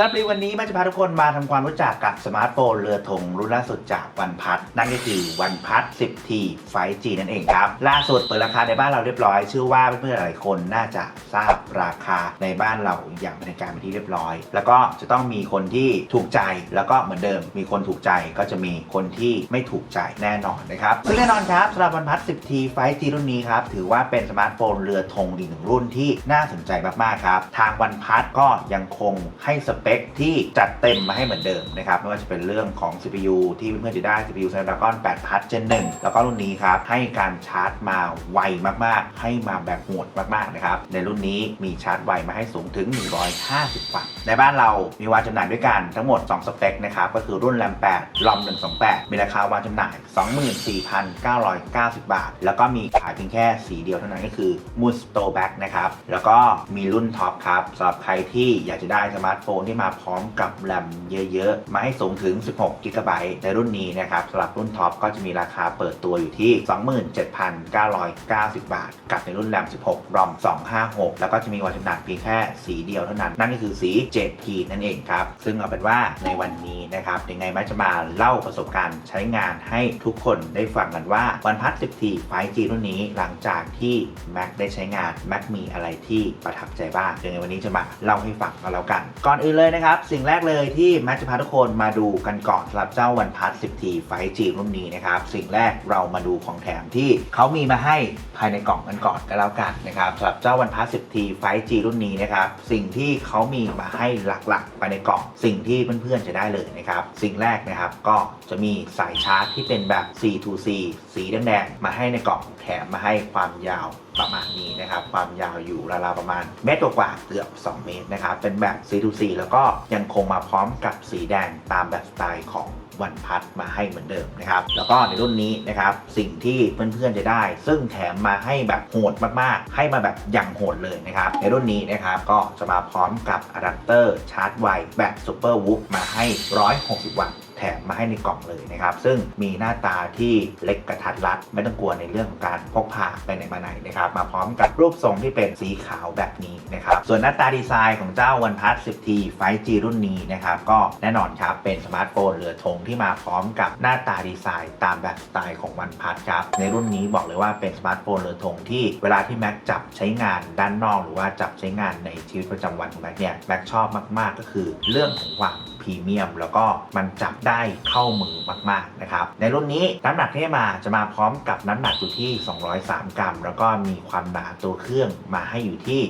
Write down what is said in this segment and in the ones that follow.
สำหรับรีวันนี้ม่จะพาทุกคนมาทำความรู้จักกับสมาร์ทโฟนเรือธงรุ่นล่าสุดจากวันพัทนั่นก็คือวันพัท 10T 5G นั่นเองครับ ล่าสุดเปิดราคาในบ้านเราเรียบร้อย เชื่อว่าเพื่อนๆหลายคนน่าจะทราบราคาในบ้านเราอย่างเป็นทางการเป็นที่เรียบร้อย แล้วก็จะต้องมีคนที่ถูกใจแล้วก็เหมือนเดิม มีคนถูกใจก็จะมีคนที่ไม่ถูกใจแน่นอนนะครับซึ่งแน่นอนครับสำหรับวันพัท 10T 5G รุ่นนี้ครับถือว่าเป็นสมาร์ทโฟนเรือธงอีกหนึ่งรุ่นที่น่าสนใจมากๆครับทางวันพัทก็ยังคงให้สเปคที่จัดเต็มมาให้เหมือนเดิมนะครับไม่ว่าจะเป็นเรื่องของ CPU ที่เพื่อนๆจะได้ CPU Snapdragon 8 Plus Gen 1 แล้วก็รุ่นนี้ครับ ให้การชาร์จมาไวมากๆ ให้มาแบบโหดมากๆนะครับ ในรุ่นนี้มีชาร์จไวมาให้สูงถึง 150 วัตต์ ในบ้านเรามีวางจำหน่ายด้วยกันทั้งหมด 2 สเปคนะครับก็คือรุ่น RAM 8 ROM 128 มีราคาวางจำหน่าย 24,990 บาท แล้วก็มีขายเพียงแค่สีเดียวเท่านั้นก็คือ Moon Store Back นะครับแล้วก็มีรุ่นท็อปครับสำหรับใครที่อยากจะได้สมาร์ทโฟนที่มาพร้อมกับแรมเยอะๆ มาให้สูงถึง 16 g b ในรุ่นนี้นะครับสำหรับรุ่นท็อปก็จะมีราคาเปิดตัวอยู่ที่ 27,990 บาท กับในรุ่นแรม 16 ROM 256 แล้วก็จะมีวันจำหน่ายเพียงแค่สีเดียวเท่านั้น นั่นก็คือสี 7P นั่นเองครับ ซึ่งเอาเป็นว่าในวันนี้นะครับยังไงม่จะมาเล่าประสบการณ์ใช้งานให้ทุกคนได้ฟังกันว่าวันพัด 10T 5G รุ่นนี้หลังจากที่ Mac ได้ใช้งาน Mac มีอะไรที่ประทับใจบ้างยังไงวันนี้จะมาเล่าให้ฟังกันแล้วกัน ก่อนอื่นเลยนะครับ สิ่งแรกเลยที่แมทจะพาทุกคนมาดูกันก่อนสำหรับเจ้าวันพัด 10T 5G รุ่นนี้นะครับ สิ่งแรกเรามาดูของแถมที่เขามีมาให้ ภายในกล่องกันก่อนก็แล้วกันนะครับสำหรับเจ้าวันพัสด 10T 5G รุ่นนี้นะครับสิ่งที่เขามีมาให้หลักๆภายในกล่อง สิ่งที่เพื่อนๆจะได้เลยนะครับสิ่งแรกนะครับก็จะมีสายชาร์จที่เป็นแบบ C to C สีแดงๆมาให้ในกล่องแถมมาให้ความยาวประมาณนี้นะครับ ความยาวอยู่ราวๆประมาณเมตรกว่าเกือบ 2 เมตรนะครับ เป็นแบบ C2C แล้วก็ยังคงมาพร้อมกับสีแดงตามแบบสไตล์ของ วันพัดมาให้เหมือนเดิมนะครับ แล้วก็ในรุ่นนี้นะครับ สิ่งที่เพื่อนๆจะได้ ซึ่งแถมมาให้แบบโหดมากๆ ให้มาแบบอย่างโหดเลยนะครับ ในรุ่นนี้นะครับก็จะมาพร้อมกับอะแดปเตอร์ชาร์จไวแบบซูเปอร์วูฟมาให้ 160 วัตต์ แถมมาให้ในกล่องเลยนะครับ ซึ่งมีหน้าตาที่เล็กกระทัดรัด ไม่ต้องกลัวในเรื่องของการพกพาไปไหนมาไหนนะครับ มาพร้อมกับรูปทรงที่เป็นสีขาวแบบนี้นะครับ ส่วนหน้าตาดีไซน์ของเจ้า OnePlus 10T 5G รุ่นนี้นะครับ ก็แน่นอนครับเป็นสมาร์ทโฟนเรือธงที่มาพร้อมกับหน้าตาดีไซน์ ตามแบบสไตล์ของ OnePlus ครับ ในรุ่นนี้บอกเลยว่าเป็นสมาร์ทโฟนเรือธงที่เวลาที่แม็กจับใช้งานด้านนอก หรือว่าจับใช้งานในชีวิตประจำวันของแม็กเนี่ยแม็กชอบมาก ๆ ก็คือเรื่องของความ รีเมียม แล้วก็มันจับได้เข้ามือมากๆนะครับ ในรุ่นนี้น้ำหนักที่มาจะมาพร้อมกับน้ำหนักอยู่ที่ 203 กรัม แล้วก็มีความหนาตัวเครื่องมาให้อยู่ที่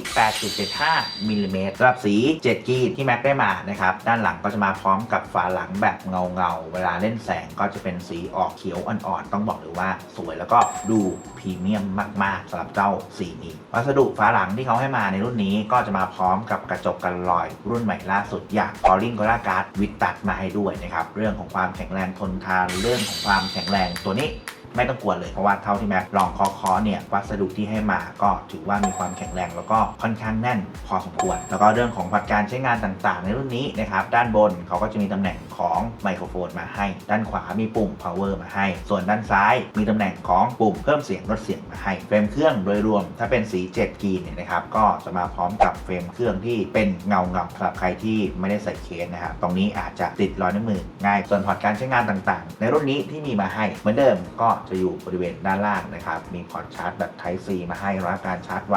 8.75มิลลิเมตรสำหรับสี 7 กีนที่แม็กได้มานะครับ ด้านหลังก็จะมาพร้อมกับฝาหลังแบบเงาเงาๆเวลาเล่นแสงก็จะเป็นสีออกเขียวอ่อนๆ ต้องบอกเลยว่าสวยแล้วก็ดูพรีเมียมมากๆสำหรับเจ้าสีนี้วัสดุฝาหลังที่เขาให้มาในรุ่นนี้ก็จะมาพร้อมกับกระจกกันรอยรุ่นใหม่ล่าสุดอย่าง Calling Gorilla Glass วิตตัดมาให้ด้วยนะครับ เรื่องของความแข็งแรงทนทาน เรื่องของความแข็งแรงตัวนี้ ไม่ต้องกลัวเลยเพราะว่าเท่าที่แม็กลองเคอเนี่ยวัสดุที่ให้มาก็ถือว่ามีความแข็งแรง แล้วก็ค่อนข้างแน่นพอสมควร แล้วก็เรื่องของพัดการใช้งานต่างๆ ในรุ่นนี้นะครับด้านบนเขาก็จะมีตำแหน่งของไมโครโฟนมาให้ ด้านขวามีปุ่ม power มาให้ ส่วนด้านซ้ายมีตำแหน่งของปุ่มเพิ่มเสียงลดเสียงมาให้เฟรมเครื่องโดยรวม ถ้าเป็นสี 7กีนเนี่ยนะครับก็จะมาพร้อมกับเฟรมเครื่องที่เป็นเงาเงาสำหรับใครที่ไม่ได้ใส่เคสนะครับตรงนี้อาจจะติดรอยนิ้วมือง่ายส่วนพอร์ตการใช้งานต่างๆ ในรุ่นนี้ที่มีมาให้เหมือนเดิมก็จะอยู่บริเวณด้านล่างนะครับ มีพอร์ตชาร์จแบบ Type C มาให้รับการชาร์จไว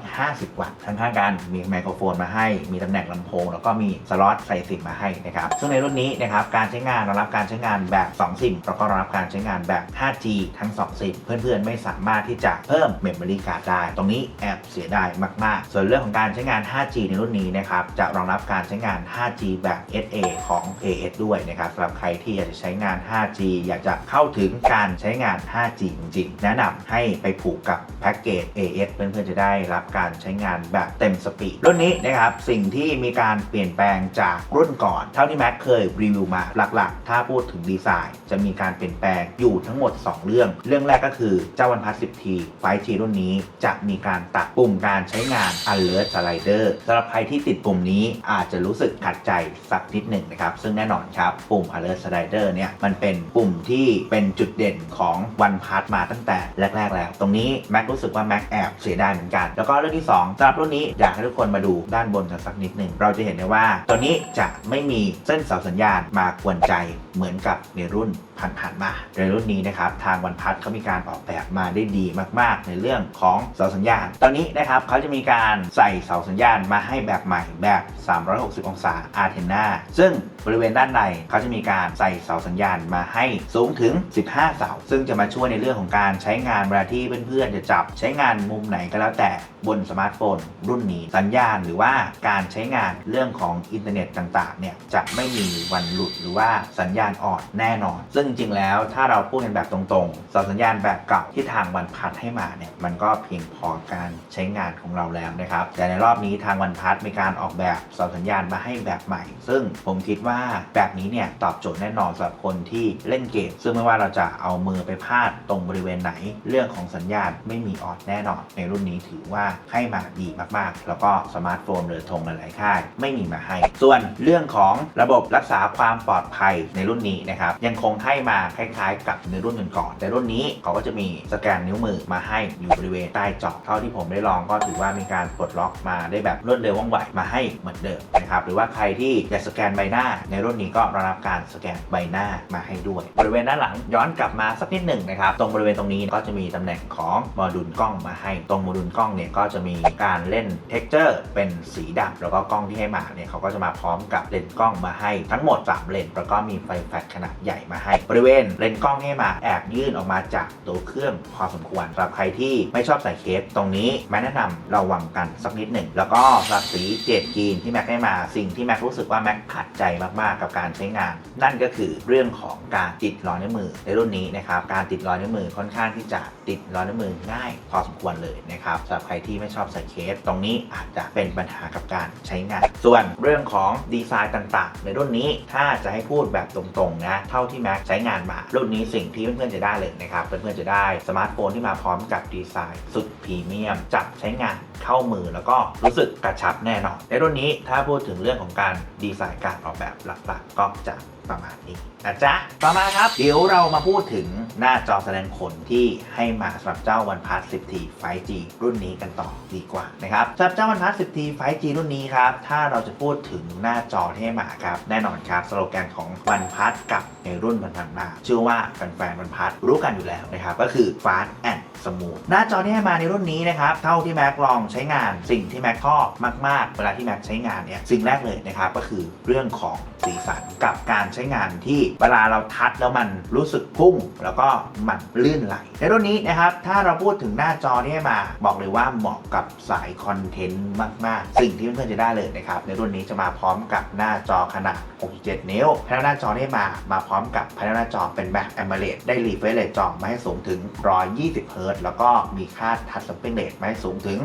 150 วัตต์ข้างๆกัน มีไมโครโฟนมาให้ มีตำแหน่งลำโพง แล้วก็มีสล็อตใส่ซิมมาให้นะครับ ซึ่งในรุ่นนี้นะครับ การใช้งานรับการใช้งานแบบ 2 ซิม แล้วก็รับการใช้งานแบบ 5G ทั้ง 2 ซิม เพื่อนๆ ไม่สามารถที่จะเพิ่มเมมโมรี่การ์ดได้ ตรงนี้แอบเสียดายมากๆ ส่วนเรื่องของการใช้งาน 5G ในรุ่นนี้นะครับ จะรองรับการใช้งาน 5G แบบ SA ของ AS ด้วยนะครับสำหรับใครที่อยากจะใช้งาน 5G อยากจะเข้าถึงการใช้้งาน 5G จริงๆ แนะนำให้ไปผูกกับแพ็กเกจ AS เพื่อนๆ จะได้รับการใช้งานแบบเต็มสปีดรุ่นนี้นะครับ สิ่งที่มีการเปลี่ยนแปลงจากรุ่นก่อน เท่าที่แม็กเคยรีวิวมาหลักๆ ถ้าพูดถึงดีไซน์ จะมีการเปลี่ยนแปลงอยู่ทั้งหมด 2 เรื่อง เรื่องแรกก็คือเจ้าวันพัส 10T 5G รุ่นนี้จะมีการตัดปุ่มการใช้งาน Alert Slider สำหรับใครที่ติดปุ่มนี้อาจจะรู้สึกขัดใจสักนิดหนึ่งนะครับซึ่งแน่นอนครับปุ่ม Alert Slider เนี่ยมันเป็นปุ่มที่เป็นจุดเด่นขของวันพัทมาตั้งแต่แรก ๆ แล้ว ตรงนี้แม็กรู้สึกว่าแม็กแอบเสียดายเหมือนกัน แล้วก็เรื่องที่ 2สำหรับรุ่นนี้อยากให้ทุกคนมาดูด้านบนกันสักนิดหนึ่งเราจะเห็นได้ว่า ตัวนี้จะไม่มีเส้นเสาสัญญาณมากวนใจเหมือนกับในรุ่นผ่านๆมาในรุ่นนี้นะครับทางวันพัทเขามีการออกแบบมาได้ดีมากๆ ในเรื่องของเสาสัญญาณ ตอนนี้นะครับเขาจะมีการใส่เสาสัญญาณมาให้แบบใหม่แบบ 360 องศาอาร์เทนาซึ่งบริเวณด้านในเขาจะมีการใส่เสาสัญญาณมาให้สูงถึง 15 เสาซึ่งจะมาช่วยในเรื่องของการใช้งานเวลาที่เพื่อนๆจะจับใช้งานมุมไหนก็แล้วแต่บนสมาร์ทโฟน รุ่นนี้สัญญาณหรือว่าการใช้งานเรื่องของอินเทอร์เน็ตต่างๆเนี่ยจะไม่มีวันหลุดหรือว่าสัญญาณอ่อนแน่นอน ซึ่งจริงแล้วถ้าเราพูดกันแบบตรงๆสสัญญาณแบบเก่าที่ทางวันพัดให้มาเนี่ยมันก็เพียงพอการใช้งานของเราแล้วนะครับแต่ในรอบนี้ทางวันพัดมีการออกแบบสสัญญาณมาให้แบบใหม่ ซึ่งผมคิดว่าแบบนี้เนี่ยตอบโจทย์แน่นอนสำหรับคนที่เล่นเกม ซึ่งไม่ว่าเราจะเอามือไปพลาดตรงบริเวณไหน เรื่องของสัญญาณไม่มีออดแน่นอน ในรุ่นนี้ถือว่าให้มาดีมากๆ แล้วก็สมาร์ทโฟนหรือธงหลายๆค่าย ไม่มีมาให้ ส่วนเรื่องของระบบรักษาความปลอดภัยในรุ่นนี้นะครับยังคงให้มาคล้ายๆ กับในรุ่นก่อนๆแต่รุ่นนี้เขาก็จะมีสแกนนิ้วมือมาให้อยู่บริเวณใต้จอเท่าที่ผมได้ลองก็ถือว่ามีการปลดล็อกมาได้แบบรวดเร็วว่องไวมาให้เหมือนเดิมนะครับหรือว่าใครที่อยากสแกนใบหน้า ในรุ่นนี้ก็รับการสแกนใบหน้ามาให้ด้วย บริเวณด้านหลังย้อนกลับมาสักนิดหนึ่งนะครับ ตรงบริเวณตรงนี้ก็จะมีตำแหน่งของโมดูลกล้องมาให้ ตรงโมดูลกล้องเนี่ยก็จะมีการเล่นเท็กเจอร์เป็นสีดำแล้วก็กล้องที่ให้มาเนี่ยเขาก็จะมาพร้อมกับเลนส์กล้องมาให้ทั้งหมด 3 เลนส์แล้วก็มีไฟแฟลชขนาดใหญ่มาให้ บริเวณเลนส์กล้องให้มาแอบยื่นออกมาจากตัวเครื่องพอสมควรสำหรับใครที่ไม่ชอบใส่เคสตรงนี้แม็กแนะนำระวังกันสักนิดหนึ่งแล้วก็สำหรับสีเจดกรีนที่แม็กให้มาสิ่งที่แม็กรู้สึกว่าแม็กขัดใจมากๆกับการใช้งาน นั่นก็คือเรื่องของการติดรอยนิ้วมือในรุ่นนี้นะครับการติดรอยนิ้วมือค่อนข้างที่จะติดรอยนิ้วมือง่าย พอสมควรเลยนะครับสำหรับใครที่ไม่ชอบใส่เคส ตรงนี้อาจจะเป็นปัญหากับการใช้งาน ส่วนเรื่องของดีไซน์ต่างๆ ในรุ่นนี้ถ้าจะให้พูดแบบตรงๆนะเท่าที่แม็กใช้งานมา รุ่นนี้สิ่งที่เพื่อนๆจะได้เลยนะครับเพื่อนๆจะได้สมาร์ทโฟนที่มาพร้อมกับดีไซน์สุดพรีเมียมจับใช้งานเข้ามือแล้วก็รู้สึกกระชับแน่นอนในรุ่นนี้ถ้าพูดถึงเรื่องของการดีไซน์การออกแบบหลักๆก็จะ ประมาณนี้นะจ๊ะต่อมาครับ เดี๋ยวเรามาพูดถึงหน้าจอแสดงผลที่ให้มาสำหรับเจ้า OnePlus 10T 5G รุ่นนี้กันต่อดีกว่านะครับสำหรับเจ้า OnePlus 10T 5G รุ่นนี้ครับถ้าเราจะพูดถึงหน้าจอที่ให้มาครับแน่นอนครับสโลแกนของ OnePlus กับในรุ่นผ่านๆมาเชื่อว่าแฟนๆ OnePlus รู้กันอยู่แล้วนะครับก็คือ Fast and Smooth หน้าจอที่ให้มาในรุ่นนี้นะครับเท่าที่แม็กลองใช้งาน สิ่งที่แม็กชอบมาก ๆ เวลาที่แม็กใช้งานเนี่ยสิ่งแรกเลยนะครับก็คือเรื่องของ สีสันกับการใช้งานที่เวลาเราทัชแล้วมันรู้สึกพุ่ง แล้วก็มันลื่นไหลในรุ่นนี้นะครับถ้าเราพูดถึงหน้าจอที่ให้มา บอกเลยว่าเหมาะกับสายคอนเทนต์มาก ๆ สิ่งที่เพื่อนๆจะได้เลยนะครับในรุ่นนี้จะมาพร้อมกับหน้าจอขนาด 67 นิ้วแผงหน้าจอที่มา มาพร้อมกับแผงหน้าจอเป็นแบบ AMOLED ได้รีเฟรชเรทจอมาให้สูงถึง 120 เฮิร์ตซ์แล้วก็มีค่าทัชสเปคเรทมาให้สูงถึง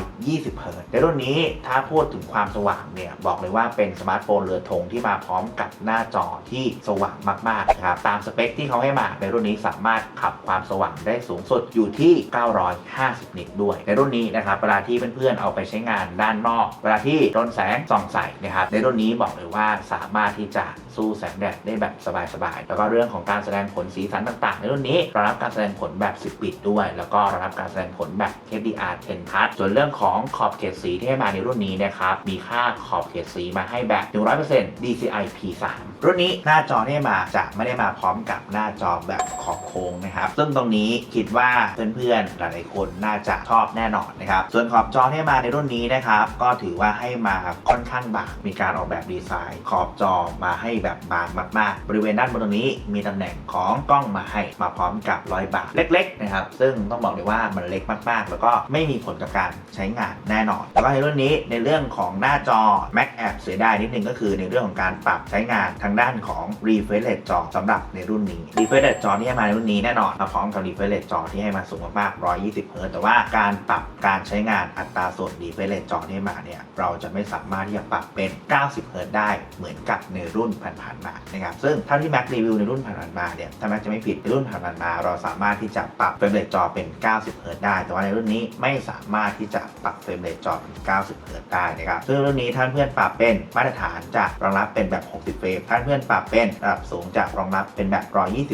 720 เฮิร์ตซ์ในรุ่นนี้ถ้าพูดถึงความสว่างเนี่ยบอกเลยว่าเป็นสมาร์ทโฟนเรือธงที่มาพร้อมกับหน้าจอที่สว่างมากๆนะครับตามสเปคที่เขาให้มาในรุ่นนี้สามารถขับความสว่างได้สูงสุดอยู่ที่ 950 นิตด้วย ในรุ่นนี้นะครับเวลาที่เพื่อนๆเอาไปใช้งานด้านนอก เวลาที่โดนแสงส่องใส่นะครับในรุ่นนี้บอกเลยว่าสามารถที่จะสู้แสงแดดได้แบบสบายๆแล้วก็เรื่องของการแสดงผลสีสันต่างๆ ในรุ่นนี้รองรับการแสดงผลแบบ 10 ปิดด้วย แล้วก็รองรับการแสดงผลแบบ HDR 10 Plus ส่วนเรื่องของขอบเขตสีที่ให้มาในรุ่นนี้นะครับมีค่าขอบเขตสีมาให้แบบ 100% DCI P3 รุ่นนี้หน้าจอที่มาจะไม่ได้มาพร้อมกับหน้าจอแบบขอบโค้งนะครับ ซึ่งตรงนี้คิดว่าเพื่อนๆหลายๆคนน่าจะชอบแน่นอนนะครับ ส่วนขอบจอที่มาในรุ่นนี้นะครับ ก็ถือว่าให้มาค่อนข้างบาง มีการออกแบบดีไซน์ ขอบจอมาให้แบบบางมากๆ บริเวณด้านบนตรงนี้ มีตำแหน่งของกล้องมาให้มาพร้อมกับรอยบากเล็ก ๆ นะครับ ซึ่งต้องบอกเลยว่ามันเล็กมากๆ แล้วก็ไม่มีผลกับการใช้งานแน่นอน แล้วก็ในรุ่นนี้ในเรื่องของหน้าจอ Mac แอบเสียดายนิดนึงก็คือในเรื่องของการปรับใช้งานทางด้านของ refresh rate จอสำหรับในรุ่นนี้ refresh rate จอที่ให้มาในรุ่นนี้แน่นอนมาพร้อมกับ refresh rate จอที่ให้มาสูงมากๆ120เฮิร์ตซ์แต่ว่าการปรับการใช้งานอัตราส่วน refresh rate จอที่มาเนี่ยเราจะไม่สามารถที่จะปรับเป็น 90เฮิร์ตซ์ได้เหมือนกับในรุ่นผ่านๆมานะครับซึ่งเท่าที่ Mac รีวิวในรุ่นผ่านๆมาเนี่ยถ้า Mac จะไม่ผิดในรุ่นผ่านๆมา เราสามารถที่จะปรับเฟรมเรทจอเป็น 90เฮิร์ตซ์ได้ แต่ว่าในรุ่นนี้ไม่สามารถที่จะปรับเฟรมเรทจอเป็น 90เฮิร์ตได้นะครับซึ่งรุ่นนี้ท่านเพื่อนปรับเป็นมาตรฐานจะรองรับเป็นเป็นแบบ 60 เฟรมถ้าเพื่อนปรับเป็นระดับสูงจะรองรับเป็นแบบ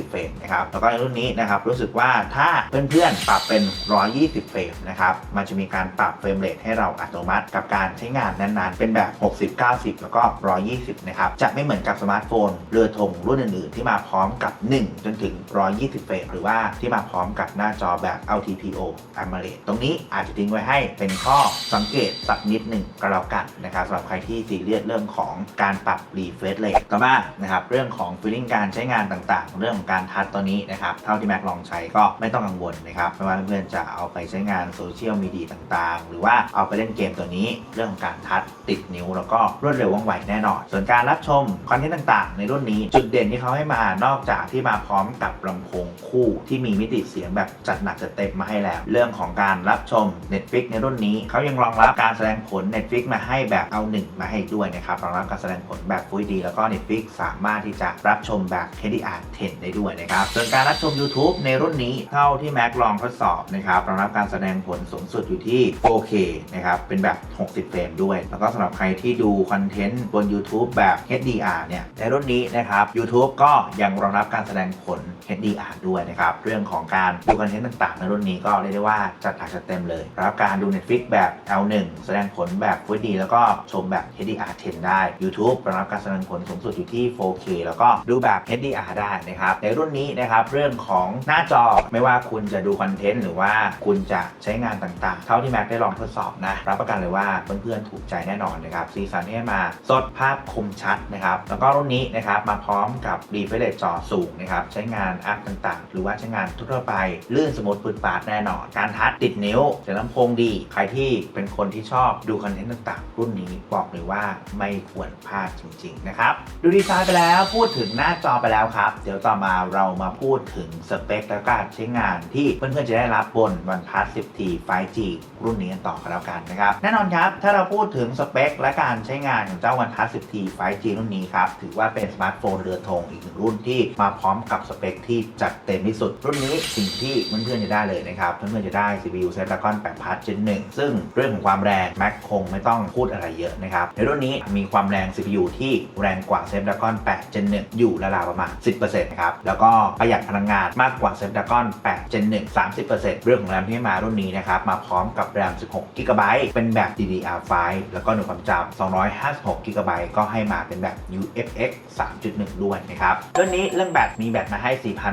120 เฟรมนะครับแล้วก็ในรุ่นนี้นะครับรู้สึกว่าถ้าเพื่อนๆปรับเป็น 120 เฟรมนะครับมันจะมีการปรับเฟรมเรทให้เราอัตโนมัติกับการใช้งานนั้นๆ เป็นแบบ 60 90 แล้วก็ 120 นะครับจะไม่เหมือนกับสมาร์ทโฟนเรือธงรุ่นอื่นๆ ที่มาพร้อมกับ 1 จนถึง 120 เฟรมหรือว่าที่มาพร้อมกับหน้าจอแบบ LTPO AMOLED ตรงนี้อาจจะทิ้งไว้ให้เป็นข้อสังเกตสักนิดหนึ่งก็แล้วกันนะครับสำหรับใครที่ซีเรียสเรื่องของการปรับ refresh rate ต่อมานะครับเรื่องของ feeling การใช้งานต่างๆ เรื่องของการทัชตัวนี้นะครับเท่าที่แม็กลองใช้ก็ไม่ต้องกังวลนะครับไม่ว่าเพื่อนๆจะเอาไปใช้งานโซเชียลมีเดียต่างๆ หรือว่าเอาไปเล่นเกมตัวนี้ เรื่องของการทัชติดนิ้ว แล้วก็รวดเร็วว่องไวแน่นอน ส่วนการรับชมคอนเทนต์ต่างๆ ในรุ่นนี้จุดเด่นที่เขาให้มานอกจากที่มาพร้อมกับลำโพงคู่ที่มีมิติเสียงแบบจัดหนักจัดเต็มมาให้แล้ว เรื่องของการรับชม Netflix ในรุ่นนี้เขายังรองรับการแสดงผล Netflix มาให้แบบเอาหนึ่งมาให้ด้วยนะครับรองรับการแสดงผลแบบ Full HD แล้วก็ Netflix สามารถที่จะรับชมแบบ HDR10 ได้ด้วยนะครับ ส่วนการรับชม YouTube ในรุ่นนี้เท่าที่แม็กลองทดสอบนะครับรองรับการแสดงผลสูงสุดอยู่ที่ 4K นะครับ เป็นแบบ 60 เฟรมด้วย แล้วก็สำหรับใครที่ดูคอนเทนต์บน YouTube แบบ HDR เนี่ย ในรุ่นนี้นะครับ YouTube ก็ยังรองรับการแสดงผล HDR ด้วยนะครับ เรื่องของการดูคอนเทนต์ต่างๆ ในรุ่นนี้ก็เรียกได้ว่าจัดหนักจัดเต็มเลยรับการดู Netflix แบบ L1 แสดงผลแบบ Full HD แล้วก็ชมแบบ HDR10 ได้ YouTube รองรับการแสดงผลสูงสุดอยู่ที่ 4K แล้วก็ดูแบบ HDR ได้นะครับ ในรุ่นนี้นะครับเรื่องของหน้าจอไม่ว่าคุณจะดูคอนเทนต์หรือว่าคุณจะใช้งานต่างๆ เท่าที่แม็กได้ลองทดสอบนะ รับประกันเลยว่าเพื่อนๆถูกใจแน่นอนนะครับสีสันที่ให้มาสดภาพคมชัดนะครับ แล้วก็รุ่นนี้นะครับมาพร้อมกับ refresh จอสูงนะครับใช้งานแอปต่างๆ หรือว่าใช้งานทั่วไป ลื่นสมูทปืดปาดแน่นอน การทัชติดนิ้วเสียงลำโพงดี ใครที่เป็นคนที่ชอบดูคอนเทนต์ต่างๆ รุ่นนี้บอกเลยว่าไม่ควรพลาดจริงๆนะครับ ดูดีไซน์ไปแล้วพูดถึงหน้าจอไปแล้วครับ เดี๋ยวต่อมาเรามาพูดถึงสเปคและการใช้งานที่เพื่อนๆจะได้รับบน OnePlus 10T 5G รุ่นนี้กันต่อกันแล้วกันนะครับ แน่นอนครับ ถ้าเราพูดถึงสเปคและการใช้งานของเจ้า OnePlus 10T 5G รุ่นนี้ครับ ถือว่าเป็นสมาร์ทโฟนเรือธงอีกหนึ่งรุ่นที่มาพร้อมกับสเปคที่จัดเต็มที่สุด รุ่นนี้สิ่งที่เพื่อนๆจะได้เลยนะครับเพื่อนๆจะได้ CPU Snapdragon 8 Plus Gen 1ซึ่งเรื่องของความแรง Mac คงไม่ต้องพูดอะไรเยอะนะครับในรุ่นนี้มีความแรง CPU ที่แรงกว่า Snapdragon 8 Gen 1 อยู่ราวๆประมาณ 10%นะครับ แล้วก็ประหยัดพลังงานมากกว่า Snapdragon 8 Gen 1 30%เรื่องของแรมที่มารุ่นนี้นะครับ มาพร้อมกับแรม 16 GB เป็นแบบ DDR5 แล้วก็หน่วยความจำ256 GB ก็ให้มาเป็นแบบ UFX 3.1 ด้วยนะครับรุ่นนี้เรื่องแบตมีแบตมาให้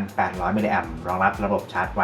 4,800 มิลลิแอมรองรับระบบชาร์จไว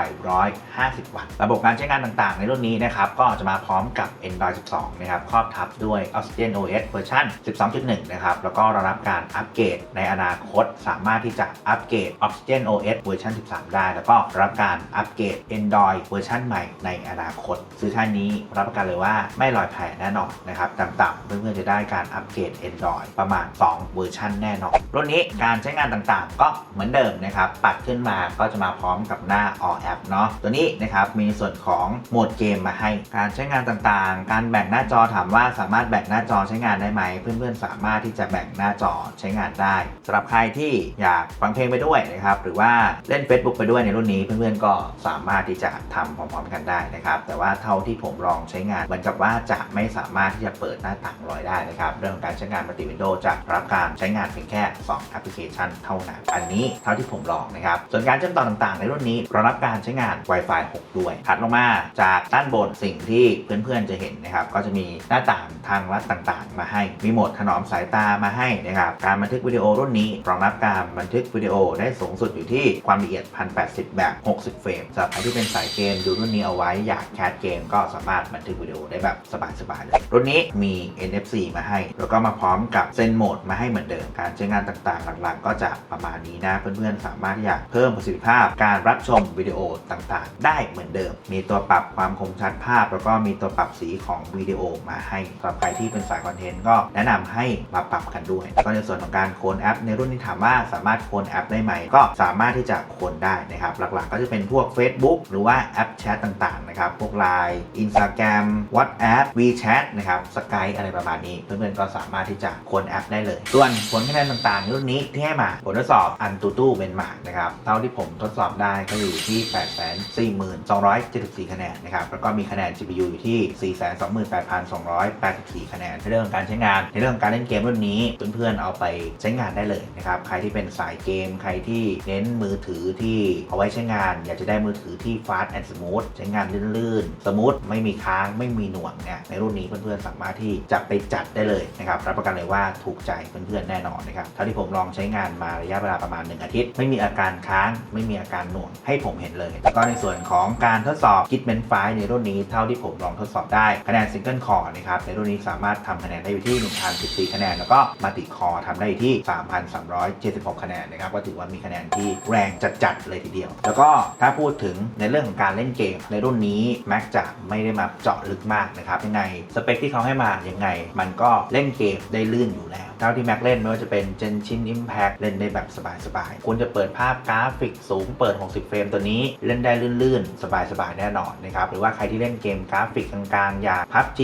150 วัตต์ ระบบการใช้งานต่างๆ ในรุ่นนี้นะครับ ก็จะมาพร้อมกับ Android 12 นะครับ ครอบทับด้วย Oxygen OS เวอร์ชัน12.1 นะครับแล้วก็รอรับการอัปเกรดในอนาคต สามารถที่จะอัปเกรด Oxygen OS เวอร์ชัน13 ได้ แล้วก็รับการอัปเกรด Android เวอร์ชันใหม่ในอนาคต ซื้อท่านนี้รับประกันเลยว่าไม่ลอยแพแน่นอนนะครับต่ำๆเพื่อนๆจะได้การอัปเกรด Android ประมาณ 2 เวอร์ชันแน่นอนรุ่นนี้การใช้งานต่างๆ ก็เหมือนเดิมนะครับปัดขึ้นมาก็จะมาพร้อมกับหน้า All App เนาะตัวนี้นะครับมีส่วนของโหมดเกมมาให้การใช้งานต่างๆ การแบ่งหน้าจอถามว่าสามารถแบ่งหน้าจอใช้งานได้ไหมเพื่อนๆสามารถที่จะแบ่งหน้าจอใช้งานได้สำหรับใครที่อยากฟังเพลงไปด้วยนะครับหรือว่าเล่น Facebook ไปด้วยในรุ่นนี้เพื่อนๆก็สามารถที่จะทำพร้อมๆกันได้นะครับแต่ว่าเท่าที่ผมลองใช้งานเหมือนกับว่าจะไม่สามารถที่จะเปิดหน้าต่างลอยได้นะครับเรื่องของการใช้งานมัลติวินโดว์จะรับการใช้งานเพียงแค่ 2 แอปพลิเคชันเท่านั้น อันนี้เท่าที่ผมลองนะครับ ส่วนการเชื่อมต่อต่างๆ ในรุ่นนี้รองรับการใช้งาน Wi-Fi 6 ด้วย ถัดลงมาจากด้านบนสิ่งที่เพื่อนๆจะเห็นนะครับ ก็จะมีหน้าต่างทางลัดต่างๆ มาให้ มีโหมดถนอมสายตามาให้นะครับการบันทึกวิดีโอรุ่นนี้รองรับการบันทึกวิดีโอได้สูงสุดอยู่ที่ความละเอียด 1080 แบบ 60 เฟรมสำหรับใครที่เป็นสายเกมดูรุ่นนี้เอาไว้อยากแคสเกมก็สามารถบันทึกวิดีโอได้แบบสบายๆเลยรุ่นนี้มี NFC มาให้ แล้วก็มาพร้อมกับเซนโหมดมาให้เหมือนเดิมการใช้งานต่างๆ หลักๆ ก็จะประมาณนี้นะเพื่อนๆสามารถที่จะเพิ่มประสิทธิภาพการรับชมวิดีโอต่างๆ ได้เหมือนเดิม มีตัวปรับความคมชัดภาพ แล้วก็มีตัวปรับสีของวิดีโอมาให้สำหรับใครที่เป็นสายคอนเทนต์ก็แนะนำให้มาปรับกันด้วยแล้วก็ในส่วนของการโคลนแอป ในรุ่นนี้ถามว่าสามารถโคลนแอปได้ไหม ก็สามารถที่จะโคลนได้นะครับหลักๆ ก็จะเป็นพวก Facebook หรือว่าแอปแชทต่างๆนะครับพวก Line Instagram WhatsApp WeChat นะครับ Skype อะไรประมาณนี้ เพื่อนๆก็สามารถที่จะโคลนแอปได้เลย ส่วนผลคะแนนต่างๆในรุ่นนี้ที่ให้มาผลทดสอบอันตูตู้เบนมาร์กนะครับเท่าที่ผมทดสอบได้ก็อยู่ที่ 842,274 คะแนนนะครับแล้วก็มีคะแนน GPU อยู่ที่ 428,284 คะแนนในเรื่องของการใช้งานในเรื่องของการเล่นเกมรุ่นนี้เพื่อนๆเอาไปใช้งานได้เลยนะครับ ใครที่เป็นสายเกม ใครที่เน้นมือถือที่เอาไว้ใช้งาน อยากจะได้มือถือที่ fast and smooth ใช้งานลื่นๆ สมูทไม่มีค้างไม่มีหน่วงเนี่ยในรุ่นนี้เพื่อนๆสามารถที่จะไปจัดได้เลยนะครับรับประกันเลยว่าถูกใจเพื่อนๆแน่นอนนะครับเท่าที่ผมลองใช้งานมาระยะเวลาประมาณ 1 อาทิตย์ ไม่มีอาการค้าง ไม่มีอาการหน่วงให้ผมเห็นเลย แล้วก็ในส่วนของการทดสอบ Gitment 5ในรุ่นนี้เท่าที่ผมลองทดสอบได้คะแนน Single Core นะครับในรุ่นนี้สามารถทำคะแนนได้อยู่ที่1,014คะแนนแล้วก็มัลติคอร์ทำได้อยู่ที่ 3,376 คะแนนนะครับก็ถือว่ามีคะแนนที่แรงจัดๆเลยทีเดียว แล้วก็ถ้าพูดถึงในเรื่องของการเล่นเกม ในรุ่นนี้ Mac จะไม่ได้มาเจาะลึกมากนะครับยังไงสเปคที่เขาให้มายังไง มันก็เล่นเกมได้ลื่นอยู่แล้วเท่าที่ Mac เล่นไม่ว่าจะเป็น Genshin Impact เล่นได้แบบสบายๆคุณจะเปิดภาพกราฟิกสูงเปิด 60 เฟรมตัวนี้เล่นได้ลื่นๆ สบายๆ แน่นอนนะครับหรือว่าใครที่เล่นเกมกราฟิกกลางๆอย่าง PUBG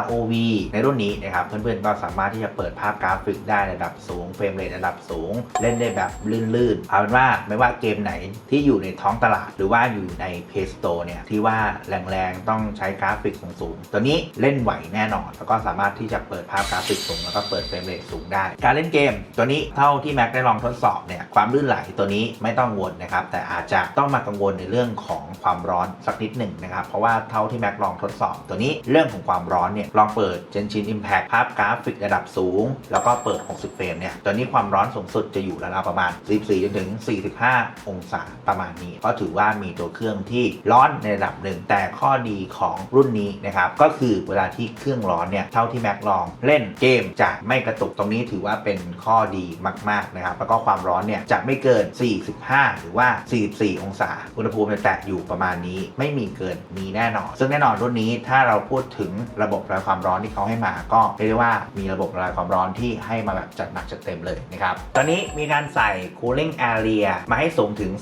ROV ในรุ่นนี้นะครับเพื่อนๆก็สามารถที่จะเปิดภภาพกราฟิกได้ระดับสูงเฟรมเรทระดับสูง เล่นได้แบบลื่นๆเอาเป็นว่าไม่ว่าเกมไหนที่อยู่ในท้องตลาด หรือว่าอยู่ใน Play Store เนี่ยที่ว่าแรงๆต้องใช้กราฟิกสูงๆตัวนี้เล่นไหวแน่นอน แล้วก็สามารถที่จะเปิดภาพกราฟิกสูงแล้วก็เปิดเฟรมเรทสูงได้ การเล่นเกม ตัวนี้เท่าที่แม็กได้ลองทดสอบเนี่ยความลื่นไหลตัวนี้ไม่ต้องกังวลนะครับแต่อาจจะต้องมากังวลในเรื่องของความร้อนสักนิดหนึ่งนะครับเพราะว่าเท่าที่แม็กลองทดสอบ ตัวนี้เรื่องของความร้อนเนี่ยลองเปิด Genshin Impact ภาพกราฟิกระดับสูงแล้วก็เปิด 60 เฟรมเนี่ยตัวนี้ความร้อนสูงสุดจะอยู่ราวๆประมาณ14จนถึง 45 องศาประมาณนี้ ก็ถือว่ามีตัวเครื่องที่ร้อนในระดับหนึ่ง แต่ข้อดีของรุ่นนี้นะครับ ก็คือเวลาที่เครื่องร้อนเนี่ย เท่าที่แม็กลองเล่นเกมจะไม่กระตุก ตรงนี้ถือว่าเป็นข้อดีมากๆนะครับ แล้วก็ความร้อนเนี่ยจะไม่เกิน 45 หรือว่า 44 องศา อุณหภูมิจะแตะอยู่ประมาณนี้ ไม่มีเกินมีแน่นอน ซึ่งแน่นอนรุ่นนี้ถ้าเราพูดถึงระบบระบายความร้อนที่เขาให้มา ก็เรียกได้ว่ามีระบบระบายความร้อนที่ให้มาแบบจัดหนักจัดเต็มเลยนะครับ ตอนนี้มีการใส่ cooling area มาให้สูงถึง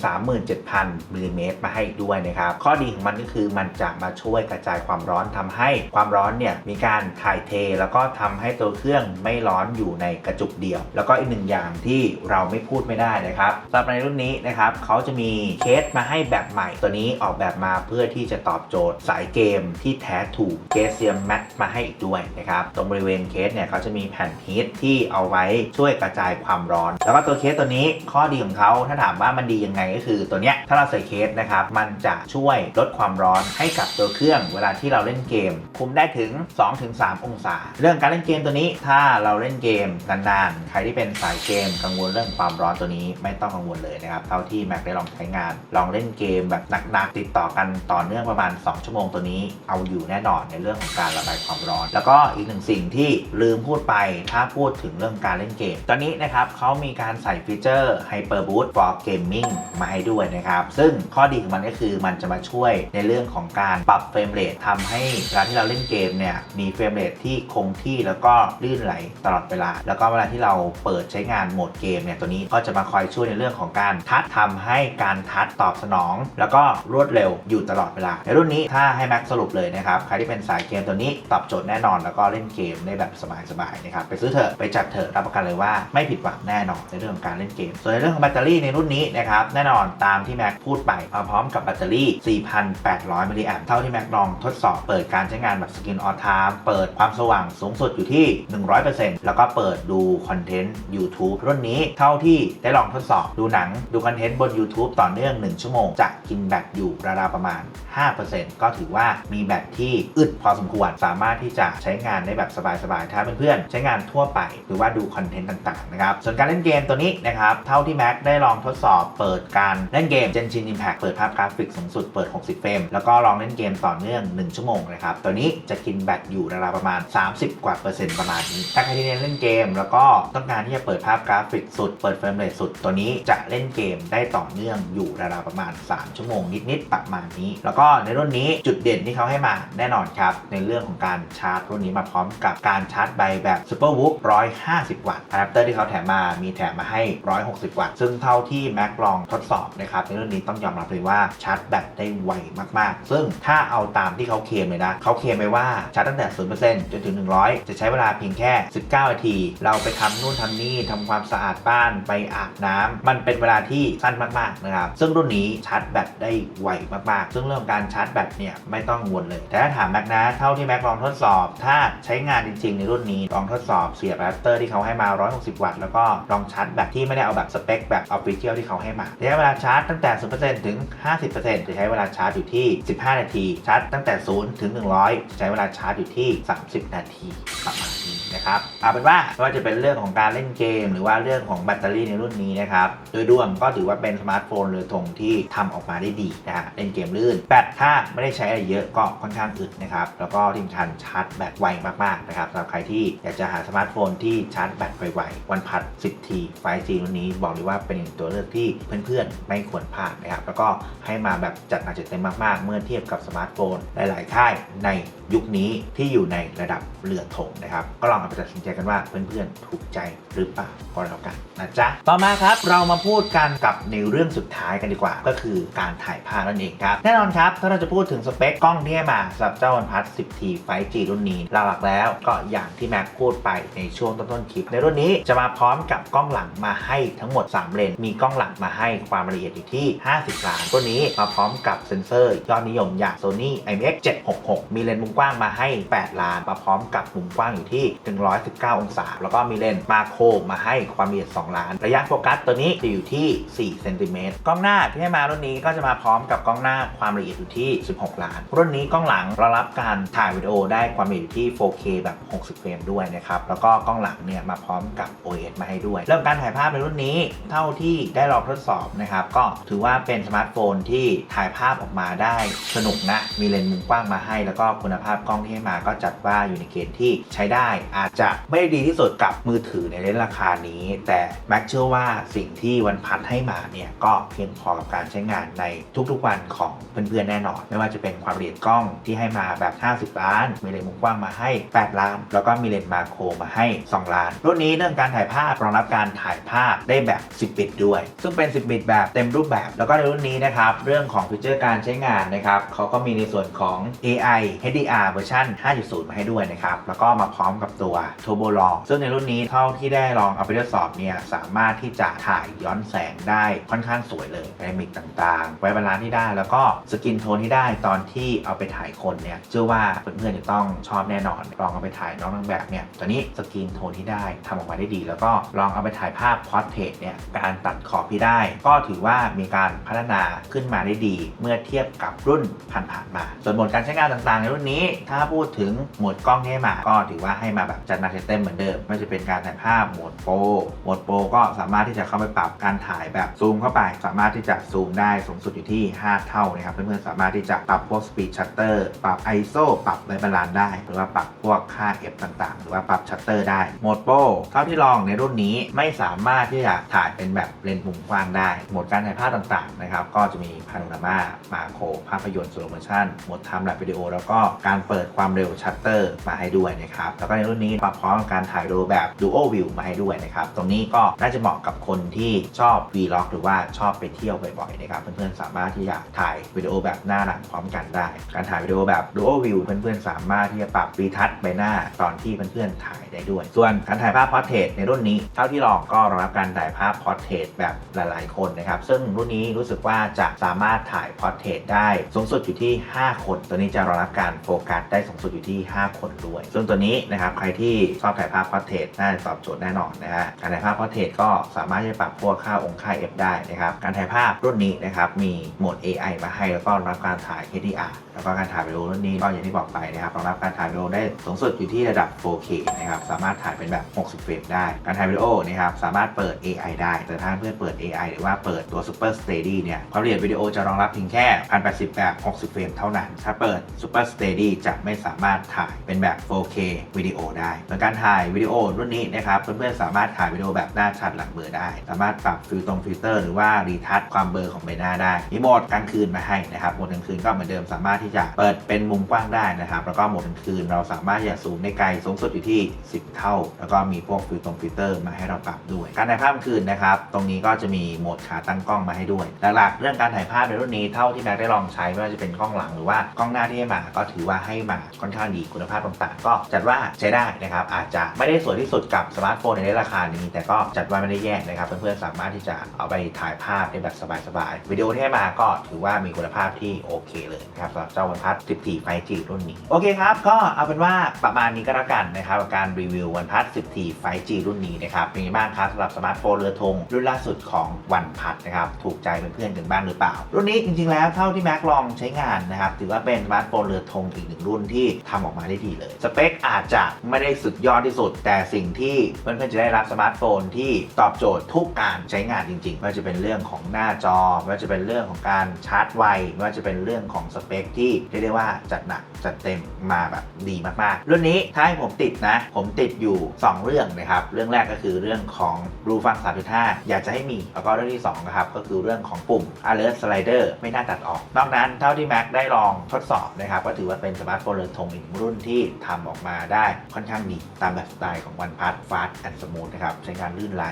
37,000มิลลิเมตรมาให้อีกด้วยนะครับ ข้อดีของมันก็คือมันจะมาช่วยกระจายความร้อนทำให้ความร้อนเนี่ยมีการถ่ายเท แล้วก็ทำให้ตัวเครื่องไม่ร้อนอยู่ในกระจุกเดียว แล้วก็อีกหนึ่งอย่างที่เราไม่พูดไม่ได้นะครับสำหรับในรุ่นนี้นะครับเขาจะมีเคสมาให้แบบใหม่ ตัวนี้ออกแบบมาเพื่อที่จะตอบโจทย์สายเกมที่แท้ถูกเกสเซียมแมทมาให้อีกด้วยนะครับตรงบริเวณเคสเนี่ยเขาจะมีแผ่นฮีทที่เอาไว้ช่วยกระจายความร้อน แล้วก็ตัวเคสตัวนี้ข้อดีของเขาถ้าถามว่ามันดียังไงก็คือตัวเนี้ยถ้าเราใส่เคสนะครับมันจะช่วยลดความร้อนให้กับตัวเครื่องเวลาที่เราเล่นเกม คุมได้ถึง 2-3 องศา เรื่องการเล่นเกมตัวนี้ถ้าเราเล่นเกมนานๆใครที่เป็นสายเกมกังวลเรื่องความร้อนตัวนี้ไม่ต้องกังวลเลยนะครับเท่าที่แม็กได้ลองใช้งาน ลองเล่นเกมแบบหนักๆติดต่อกันต่อเนื่องประมาณ 2 ชั่วโมงตัวนี้ เอาอยู่แน่นอนในเรื่องของการระบายความร้อน แล้วก็อีกหนึ่งสิ่งที่ลืมพูดไปถ้าพูดถึงเรื่องการเล่นเกม ตอนนี้นะครับเขามีการใส่ฟีเจอร์ Hyper Boost for Gaming มาให้ด้วยนะครับ ซึ่งข้อดีของมันก็คือมันจะมาช่วยในเรื่องของการปรับเฟรมเรททำให้เวลาที่เราเล่นเกมเนี่ยมีเฟรมเรทที่คงที่แล้วก็ลื่นไหลตลอดเวลา แล้วก็เวลาที่เราเปิดใช้งานโหมดเกมเนี่ยตัวนี้ก็จะมาคอยช่วยในเรื่องของการทัดทำให้การทัดตอบสนอง แล้วก็รวดเร็วอยู่ตลอดเวลา ในรุ่นนี้ถ้าให้แม็กสรุปเลยนะครับใครที่เป็นสายเกมตัวนี้ตอบโจทย์แน่นอน แล้วก็เล่นเกมได้แบบสบายๆนะครับไปซื้อเถอะไปจัดเถอะรับประกันเลยว่าไม่ผิดหวังแน่นอนในเรื่องของการเล่นเกม ส่วนในเรื่องของแบตเตอรี่ในรุ่นนี้นะครับแน่นอนตามที่แม็กพูดไปมาพร้อมกับแบตเตอรี่ 4,800มิลลิแอมป์เท่าที่แม็กลองทดสอบเปิดการใช้งานแบบสกินออทามเปิดความสว่างสูงสุดอยู่ที่ 100%แล้วก็เปิดดูคอนเทนต์ YouTube รุ่นนี้เท่าที่ได้ลองทดสอบดูหนังดูคอนเทนต์บน YouTube ต่อเนื่อง 1 ชั่วโมงจะกินแบตอยู่ราวๆประมาณ 5%ก็ถือว่ามีแบตที่อึดพอสมควร สามารถที่จะใช้งานได้แบบสบายๆ ถ้าเพื่อนๆใช้งานทั่วไป หรือว่าดูคอนเทนต์ต่างๆนะครับส่วนการเล่นเกมตัวนี้นะครับเท่าที่แม็กได้ลองทดสอบเปิดการเล่นเกม Genshin Impact เปิดภาพกราฟิกสูงสุดเปิด 60 เฟรมแล้วก็ลองเล่นเกมต่อเนื่อง 1 ชั่วโมงนะครับตัวนี้จะกินแบตอยู่ราวประมาณ 30 กว่าเปอร์เซ็นต์ประมาณนี้ถ้าใครที่เน้นเล่นเกม แล้วก็ต้องการที่จะเปิดภาพกราฟิกสุดเปิดเฟรมเรทสุดตัวนี้จะเล่นเกมได้ต่อเนื่องอยู่ราวประมาณ 3 ชั่วโมงนิดๆประมาณนี้ แล้วก็ในรุ่นนี้จุดเด่นที่เขาให้มาแน่นอนครับในเรื่องของการชาร์จรุ่นนี้มาพร้อมกับการชาร์จไบแบบ Super w o o 150 วัตต์อะแดปเตอร์ที่เขาแถมมามีแถมมาให้ 160 วัตต์ ซึ่งเท่าที่แม็กลองทดสอบนะครับในเรื่องนี้ต้องยอมรับเลยว่าชาร์จแบตได้ไวมากๆ ซึ่งถ้าเอาตามที่เขาเคลมเลยนะเขาเคลมไว้ว่าชาร์จตั้งแต่ 0%จนถึง 100 จะใช้เวลาเพียงแค่ 19 นาที เราไปทำนู่นทำนี่ทำความสะอาดบ้านไปอาบน้ำมันเป็นเวลาที่สั้นมากๆนะครับซึ่งรุ่นนี้ชาร์จแบตได้ไวมากๆ ซึ่งเรื่องการชาร์จแบตเนี่ยไม่ต้องกังวลเลย แต่ถ้าถามแม็กนะเท่าที่แม็กลองทดสอบ ถ้าใช้งานจริงๆ ในรุ่นนี้ลองทดสอบเสียบอะแดปเตอร์ที่เขาให้มา 160 วัตต์ แล้วก็รองชาร์จแบบที่ไม่ได้เอาแบบสเปคแบบออฟฟิเชียลที่เขาให้มาระยะเวลาชาร์จตั้งแต่ 0%ถึง 50%จะใช้เวลาชาร์จอยู่ที่ 15 นาที ชาร์จตั้งแต่ 0 ถึง 100จะใช้เวลาชาร์จอยู่ที่ 30 นาทีประมาณนี้นะครับเอาเป็นว่าไม่ว่าจะเป็นเรื่องของการเล่นเกม หรือว่าเรื่องของแบตเตอรี่ในรุ่นนี้นะครับโดยรวมก็ถือว่าเป็นสมาร์ทโฟนเรือธงที่ทำออกมาได้ดีนะฮะเล่นเกมลื่นแบตถ้าไม่ได้ใช้อะไรเยอะก็ค่อนข้างอึดนะครับแล้วก็ที่สำคัญชาร์จแบตไวมากๆนะครับสำหรับใครที่อยากจะหาสมาาร์ทโฟนที่ชาร์จแบตไวๆวันพัด 10T 5G รุ่นนี้บอกเลยว่าเป็นอีกตัวเลือกที่เพื่อนๆ ไม่ควรพลาดนะครับ แล้วก็ให้มาแบบจัดหนักจัดเต็มมากๆ เมื่อเทียบกับสมาร์ทโฟนหลายๆค่ายในยุคนี้ที่อยู่ในระดับเรือธงนะครับ ก็ลองเอาไปตัดสินใจกันว่าเพื่อนๆ ถูกใจหรือเปล่าก็แล้วกันนะจ๊ะ ต่อมาครับเรามาพูดกันกับในเรื่องสุดท้ายกันดีกว่า ก็คือการถ่ายภาพนั่นเองครับ แน่นอนครับ ถ้าเราจะพูดถึงสเปคกล้องที่ให้มาสำหรับเจ้า OnePlus 10T 5G รุ่นนี้หลักๆแล้วก็อย่างที่แม็กพูดไปในช่วงต้นๆคลิป ในรุ่นนี้จะมาพร้อมกับกล้องหลังมาให้ทั้งหมด 3 เลน มีกล้องหลังมาให้ความละเอียดอยู่ที่ 50ล้านตัวนี้มาพร้อมกับเซ็นเซอร์ยอดนิยมอย่าง Sony IMX 766 มีเลนส์มุมกว้างมาให้ 8 ล้าน มาพร้อมกับมุมกว้างอยู่ที่ 119 องศา แล้วก็มีเลนส์มาโครมาให้ความละเอียด 2 ล้าน ระยะโฟกัสตัวนี้จะอยู่ที่ 4 เซนติเมตร กล้องหน้าที่ให้มารุ่นนี้ก็จะมาพร้อมกับกล้องหน้าความละเอียดอยู่ที่ 16 ล้าน รุ่นนี้กล้องหลังรองรับการถ่ายวิดีโอได้ความละเอียดอยู่ที่ 4K แบบ 60 เฟรมด้วยนะครับแล้วก็กล้องหลังเนี่ยมาพร้อมกับ OS มาให้ด้วย เรื่องการถ่ายภาพในรุ่นนี้เท่าที่ได้ลองทดสอบนะครับ ก็ถือว่าเป็นสมาร์ทโฟนที่ถ่ายภาพออกมาได้สนุกนะ มีเลนส์มุมกว้างมาให้ แล้วก็คุณภาพกล้องที่ให้มาก็จัดว่าอยู่ในเกณฑ์ที่ใช้ได้ อาจจะไม่ได้ดีที่สุดกับมือถือในเลนส์ราคานี้ แต่แม็กเชื่อว่าสิ่งที่วันพันให้มาเนี่ยก็เพียงพอกับการใช้งานในทุกๆวันของเพื่อนๆแน่นอน ไม่ว่าจะเป็นความละเอียดกล้องที่ให้มาแบบ 50 ล้าน มีเลนส์มุมกว้างมาให้ 8 ล้าน แล้วก็มีเลนส์มาโครมาให้ 2 ล้าน รุ่นนี้เรื่องการถ่ายภาพรองรับการถ่ายภาพได้แบบ 10 บิตด้วย ซึ่งเป็น 10 บิตแบบเต็มรูปแบบ แล้วก็ในรุ่นนี้นะครับเรื่องของฟีเจอร์การใช้งานนะครับเขาก็มีในส่วนของ AI HDR เวอร์ชัน5.0 มาให้ด้วยนะครับแล้วก็มาพร้อมกับตัว Turbo Raw ซึ่งในรุ่นนี้เท่าที่ได้ลองเอาไปทดสอบเนี่ยสามารถที่จะถ่ายย้อนแสงได้ค่อนข้างสวยเลยไดมิกต่างๆ ไว้บาลานซ์ที่ได้ แล้วก็สกินโทนที่ได้ตอนที่เอาไปถ่ายคนเนี่ยเชื่อว่าเพื่อนๆจะต้องชอบแน่นอนลองเอาไปถ่ายน้องนางแบบเนี่ยตอนนี้สกินโทนที่ได้ทำออกมาได้ดี แล้วก็ลองเอาไปถ่ายภาพพอร์เทรตเนี่ยการตัดขอบที่ได้ ก็ถือว่ามีการพัฒนาขึ้นมาได้ดี เมื่อเทียบกับรุ่นผ่านๆมา ส่วนโหมดการใช้งานต่างๆ ในรุ่นนี้ ถ้าพูดถึงโหมดกล้องที่ให้มา ก็ถือว่าให้มาแบบจัดหนักจัดเต็มเหมือนเดิมไม่ว่าจะเป็นการถ่ายภาพโหมดโปรโหมดโปรก็สามารถที่จะเข้าไปปรับการถ่ายแบบซูมเข้าไป สามารถที่จะซูมได้สูงสุดอยู่ที่ 5 เท่านะครับเพื่อนๆสามารถที่จะปรับพวก speed shutter ปรับ ISO ปรับไรบาลานได้ หรือว่าปรับพวกค่า f ต่างๆ หรือว่าปรับชัตเตอร์ได้โหมดโปรเท่าที่ลองในรุ่นนี้ไม่สามารถที่จะถ่ายเป็นแบบเลนส์มุมกว้างได้ โหมดการถ่ายภาพต่างๆนะครับก็จะมีพาโนรามามาโครภาพยนตร์ slow motion โหมด time lapse video แล้วก็การเปิดความเร็วชัตเตอร์มาให้ด้วยนะครับแล้วก็ในรุ่นนี้มาพร้อมกับการถ่ายวิดีโอแบบ dual view มาให้ด้วยนะครับตรงนี้ก็น่าจะเหมาะกับคนที่ชอบ vlog หรือว่าชอบไปเที่ยวบ่อยๆนะครับเพื่อนๆสามารถที่จะถ่ายวิดีโอแบบหน้าหลังพร้อมกันได้ การถ่ายวิดีโอแบบ dual view เพื่อนๆสามารถที่จะปรับรีทัชใบหน้าตอนที่เพื่อนๆถ่ายได้ด้วย ส่วนการถ่ายภาพพอร์เทรตในรุ่นนี้เท่าที่ลองก็รองรับการถ่ายภาพพอร์เทรตแบบหลายๆ คนนะครับ ซึ่งรุ่นนี้รู้สึกว่าจะสามารถถ่ายพอร์เทรตได้สูงสุดอยู่ที่ 5 คน ตัวนี้จะรองรับการโฟกัสได้สูงสุดอยู่ที่ 5 คนด้วย ซึ่งตัวนี้นะครับใครที่ชอบถ่ายภาพพอร์เทรตน่าจะตอบโจทย์แน่นอนนะฮะการถ่ายภาพพอร์เทรตก็สามารถที่จะปรับพวกค่าองค์ค่า f ได้นะครับการถ่ายภาพรุ่นนี้นะครับมีโหมด AI มาให้แล้วก็รองรับการถ่าย HDR แล้วก็การถ่ายวิดีโอรุ่นนี้ก็อย่างที่บอกไปนะครับรองรับการถ่ายวิดีโอได้สูงสุดอยู่ที่ระดับ 4K นะครับสามารถถ่ายเป็นแบบ 60 เฟรมได้ การถ่ายวิดีโอนะครับสามารถเปิด AI ได้ แต่ถ้าเพื่อนเปิด AI หรือว่าเปิดตัว Super Steady เนี่ยความละเอียดวิดีโอจะรองรับเพียงแค่ 1080 แบบ 60 เฟรมเท่านั้น ถ้าเปิด Super Steady จะไม่สามารถถ่ายเป็นแบบ 4K วิดีโอได้ส่วนการถ่ายวิดีโอรุ่นนี้นะครับเพื่อนๆสามารถถ่ายวิดีโอแบบหน้าชัดหลังเบลอได้ สามารถปรับฟิลตรงฟิลเตอร์หรือว่ารีทัชความเบลอของใบหน้าได้มีโหมดกลางคืนมาให้นะครับโหมดกลางคืนก็เหมือนเดิมสามารถที่จะเปิดเป็นมุมกว้างได้นะครับแล้วก็โหมดกลางคืนเราสามารถที่จะซูมได้ไกลสูงสุดอยู่ที่10 เท่า แล้วก็มีพวกฟิลตรงฟิลเตอร์มาให้เราปรับด้วย การถ่ายภาพคืนนะครับ ตรงนี้ก็จะมีโหมดขาตั้งกล้องมาให้ด้วย หลักๆ เรื่องการถ่ายภาพในรุ่นนี้เท่าที่แม็กได้ลองใช้ไม่ว่าจะเป็นกล้องหลังหรือว่ากล้องหน้าที่ให้มา ก็ถือว่าให้มาค่อนข้างดีคุณภาพต่างๆ ก็จัดว่าใช้ได้นะครับ อาจจะไม่ได้สวยที่สุดกับสมาร์ทโฟนในราคานี้ แต่ก็จัดว่าไม่ได้แย่นะครับ เพื่อนๆสามารถที่จะเอาไปถ่ายภาพได้แบบสบายๆวิดีโอที่ให้มาก็ถือว่ามีคุณภาพที่โอเคเลยนะครับสำหรับเจ้าวันพัด14 5G รุ่นนี้โอเคครับก็เอาเป็นว่าประมาณนี้ก็แล้วกันนะครับการรีวิววันพัด14 5G รุ่นนี้นะครับเป็นยังไงบ้างครับสำหรับสมาร์ทโฟนเรือธงรุ่นล่าสุดของวันพัดนะครับถูกใจเพื่อนๆกันบ้างหรือเปล่า รุ่นนี้จริงๆแล้วเท่าที่แม็กลองใช้งานนะครับถือว่าเป็นสมาร์ทโฟนเรือธงอีกหนึ่งรุ่นที่ทำออกมาได้ดีเลย สเปคอาจจะไม่ได้สุดยอดที่สุด แต่สิ่งที่เพื่อนๆจะได้รับสมาร์ทโฟนที่ตอบโจทย์ทุกการใช้งานจริงๆไม่ว่าจะเป็นเรื่องของหน้าจอไม่ว่าจะเป็นเรื่องของการชาร์จไวไม่ว่าจะเป็นเรื่องของสเปคที่เรียกได้ว่าจัดหนักจัดเต็มมาแบบดีมากๆ รุ่นนี้ถ้าให้ผมติดนะ ผมติดอยู่ 2 เรื่องนะครับ เรื่องแรกก็คือเรื่องของ Blue Fun 3.5 อยากจะให้มี แล้วก็เรื่องที่2นะครับก็คือเรื่องของปุ่ม Alert Slider ไม่น่าตัดออก นอกนั้นเท่าที่แม็กได้ลองทดสอบนะครับก็ถือว่าเป็นสมาร์ทโฟนเรือนธงอีกรุ่นที่ทำออกมาได้ค่อนข้างดีตามแบบสไตล์ของ OnePlus Fast and Smooth นะครับใช้งานลื่นไหล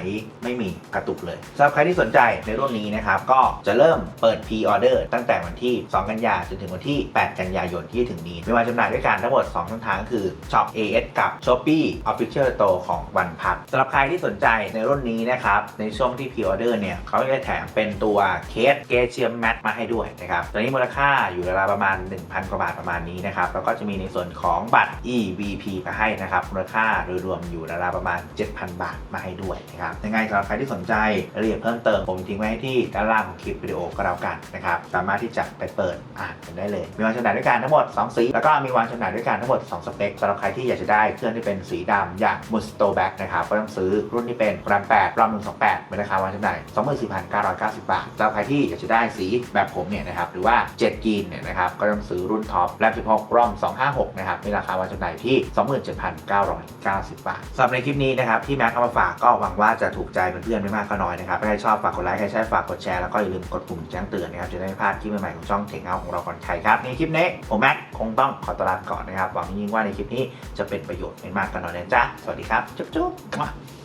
ไม่มีกระตุกเลยสำหรับใครที่สนใจในรุ่นนี้นะครับก็จะเริ่มเปิด Pre-order ตั้งแต่วันที่ 2 กันยาจนถึงวันที่ 8 กันยายนที่จะถึงนี้มีวางจำหน่ายด้วยกันทั้งหมด 2 ช่องทางคือ Shop AS กับ Shopee Official Store ของ OnePlus สำหรับใครที่สนใจในรุ่นนี้นะครับ ในช่วงที่ Pre-order เนี่ยเขาจะแถมเป็นตัวเคสเกเชียมแมทมาให้ด้วยนะครับตัวนี้มูลค่าอยู่ราวประมาณ 1,000 กว่าบาทประมาณนี้นะครับ แล้วก็จะมีในส่วนของบัตร EVP มาให้นะครับมูลค่าโดยรวมอยู่ราวประมาณ 7,000 บาทมาให้ด้วยนะครับยังไงสำหรับใครที่สนใจรายละเอียดเพิ่มเติมผมทิ้งไว้ที่ด้านล่างของคลิปวิดีโอก็แล้วกันนะครับสามารถที่จะไปเปิดอ่านกันได้เลย มีวางจำหน่ายด้วยกันทั้งหมด 2 สี แล้วก็มีวางจำหน่ายด้วยกันทั้งหมด 2 สเปคสำหรับใครที่อยากจะได้เครื่องที่เป็นสีดำอย่าง m u s t o b a c k นะครับก็ต้องซื้อรุ่นที่เป็นแรม8รอม128เป็นราคาวางจำหน่าย24,990 บาทสำหรับใครที่อยากจะได้สีแบบผมเนี่ยนะครับหรือว่า7กีนเนี่ยนะครับก็ต้องซื้อรุ่นท็อปแรม16รอม256นะครับมีราคาวางจำหน่ายที่ 27,990 บาทสำหรับในคลิปนี้นะครับที่แม็กเอามาฝากก็หวังว่าจะถูกใจเพื่อนๆไม่มากก็น้อยนะครับใครชอบฝากกดไลค์ใครใช่ฝากกดแชร์แล้วก็อย่าลืมกดปุ่มแจ้งเตือนนะครับจะได้ไม่พลาดคลิปใหม่ๆของช่องเทคเอาของเราก่อนใครครับในคลิปนี้ผมแม็กคงต้องขอตลาไปก่อนนะครับหวังยิ่งว่าในคลิปนี้จะเป็นประโยชน์ไม่มากก็น้อยนะจ๊ะ สวัสดีครับ จุ๊บๆ